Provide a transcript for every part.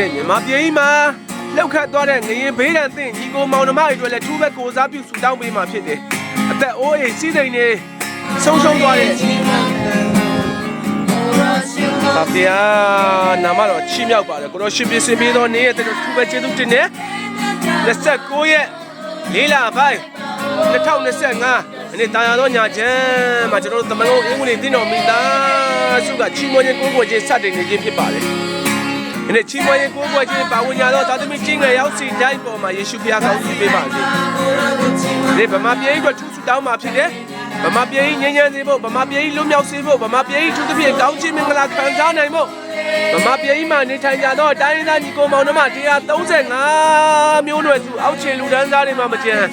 တဲ့မြန်မာပြည်ကြီးမှာလောက်ခတ်သွားတဲ့ငရင်ဘေးဒဏ်သင့်ညီကိုမောင်နှမတွေအတွက်လည်းထူးပဲကိုစားပြုဆူတောင်းပေးမှာဖြစ်တယ်အသက်အိုးအိမ်စီးစိမ်တွေဆုံးရှုံးသွားတဲ့ပါဗျာနာမတော်ချီးမြှောက်ပါတယ်ကိုတော့ရှင်ပြစင်ပြီးတော့နေ့ရက်တဲ့ထူးပဲကျေးဇူးတင်တယ်29ရက်လေးလပိုင်း2025နေ့တာယာတော့ညာချမ်းမှာကျွန်တော်တို့တမလုံးအင်္ဂလိပ်တင်းတော်မိသားစုကချီးမွမ်းခြင်းကိုးကွယ်ခြင်းစတင်နေခြင်းဖြစ်ပါတယ်။ ဒီနေ့ချီးမွမ်းခြင်းကိုးကွယ်ခြင်းပါဝင်ကြတော့သာသမီချင်းငယ်ရောက်စီတိုင်းပေါ်မှာယေရှုဖခင်ကောင်းစီပေးပါစေ။ဒီဗမာပြည်အတွက်ထူးဆူတောင်းမှာဖြစ်တယ်။ဗမာပြည်ငြိမ်းချမ်းစေဖို့ဗမာပြည်လွတ်မြောက်စေဖို့ဗမာပြည်ထူးသဖြင့်ကောင်းချီးမင်္ဂလာခံစားနိုင်ဖို့ဗမာပြည်မှာနေထိုင်ကြတော့တိုင်းရင်းသားညီကိုမောင်နှမ135မျိုးနွယ်စုအောက်ခြေလူဒန်းစားတွေမှာမကျန်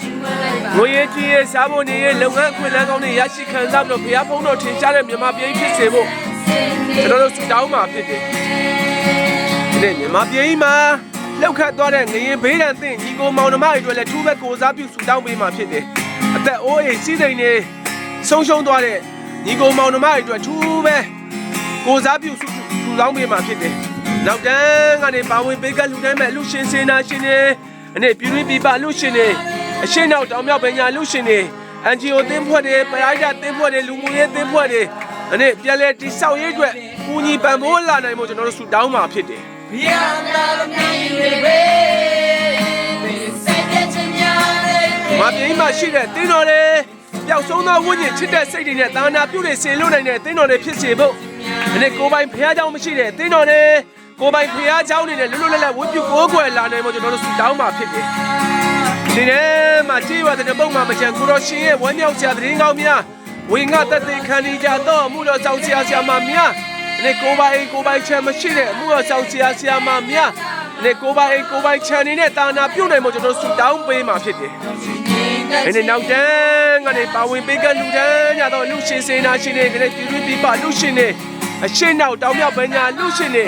ငွေရေးကြီးရေးစားဖို့နေရေးလုပ်ငန်းအခွင့်အလမ်းကောင်းတွေရရှိခံစားပြီးတော့ဘုရားဖုန်းတော်ထင်ရှားတဲ့မြန်မာပြည်ဖြစ်စေဖို့ကျွန်တော်တို့ဆုတောင်းမှာဖြစ်တယ် ဒီနေ့မြန်မာပြည်မှာလောက်ခတ်သွားတဲ့ငရင်ဘေးဒဏ်သင့်ညီကိုမောင်နှမတွေအတွက်လည်းထူးပဲကိုစားပြုဆုတောင်းပေးမှာဖြစ်တယ်အသက်အိုးအိမ်စီးစိမ်တွေဆုံးရှုံးသွားတဲ့ညီကိုမောင်နှမတွေအတွက်ထူးပဲကိုစားပြုဆုဆုတောင်းပေးမှာဖြစ်တယ်နောက်တန်းကနေပါဝင်ပေးကလှူဒန်းမဲ့လူရှင်စေနာရှင်တွေအနေပြည်တွင်းပြည်ပလူရှင်တွေအရှင်းနောက်တောင်မြောက်ပညာလူရှင်တွေ NGO တင်းဖွဲ့တွေပရိုက်တာတင်းဖွဲ့တွေလူမှုရေးတင်းဖွဲ့တွေအနေပြည်လဲတိဆောက်ရေးအတွက်ကူညီပံ့ပိုးလာနိုင်မှုကျွန်တော်တို့ဆုတောင်းမှာဖြစ်တယ် မပြင်းမှရှိတဲ့တင်းတော်တွေပျောက်ဆုံးသောဝိညာဉ်ချစ်တဲ့စိတ်တွေနဲ့သာနာပြုတွေစေလွတ်နိုင်တဲ့တင်းတော်တွေဖြစ်စေဖို့ဒီနေ့ကိုယ်ပိုင်ဖះเจ้าမရှိတဲ့တင်းတော်တွေကိုယ်ပိုင်ဖះเจ้าနေနဲ့လွတ်လွတ်လပ်လပ်ဝတ်ပြုကိုးကွယ်လာနိုင်ဖို့ကျွန်တော်တို့ဆုတောင်းမှာဖြစ်တယ်ဒီနေ့မှာကြည်ဝတဲ့ပုံမှာမချန်ကိုရောရှင်ရဲ့ဝမ်းမြောက်စရာသတင်းကောင်းများဝေငှတက်တဲ့ခံဒီကြတော့အမှုတော်ဆောင်ဆရာဆရာမများဒီ နေ့ကိုယ်ပိုင်ကိုယ်ပိုင်ချမ်းမရှိတဲ့အမှုတော်ဆောင်ဆရာဆရာမများဒီနေ့ကိုယ်ပိုင်ကိုယ်ပိုင်ချမ်းနေတဲ့သာနာပြုနိုင်ဖို့ကျွန်တော်တို့ဆုတောင်းပေးမှာဖြစ်တယ်ဒီနေ့နောက်တန်းကနေပါဝင်ပေးကလူတန်းကြတော့လူရှင်စေနာရှင်တွေဒီနေ့ပြည်တွင်းပြည်ပလူရှင်တွေအရှင်းနောက်တောင်မြောက်ပညာလူရှင်တွေ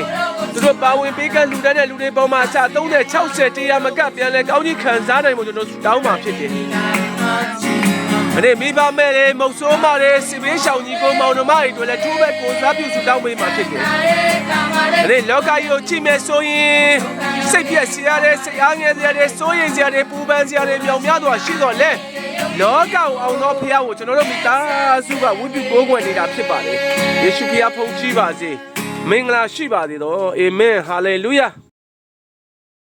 သူတို့ပါဝင်ပေးကလူတန်းတဲ့လူတွေပေါ်မှာအစ30 60တရားမကပြန်လဲကောင်းကြီးခံစားနိုင်မှုကျွန်တော်တောင်းပါဖြစ်တယ်။ဒီ နေ့မိဘမဲ့တွေမုတ်ဆိုးမတွေစီဘေးရှောင်ကြီးကိုမောင်နှမတွေတို့လည်းထူးပဲကိုစားပြုစုတောင်းပေးမှာဖြစ်တယ်။ဒီနေ့လောကကြီးကိုကြည့်မယ်ဆိုရင်စိတ်ပြက်စရာတွေစိတ်အားငယ်စရာတွေစိုးရိမ်စရာတွေပူပန်စရာတွေမြောင်များစွာရှိတော့လဲလောကကိုအောင်သောဖခင်ကိုကျွန်တော်တို့မိသားစုကဝိပုကိုးကွယ်နေတာဖြစ်ပါတယ်။ယေရှုဖခင်ဖုန်ကြီးပါစေ။မင်္ဂလာရှိပါစေတော့။အာမင်။ဟာလေလုယာ။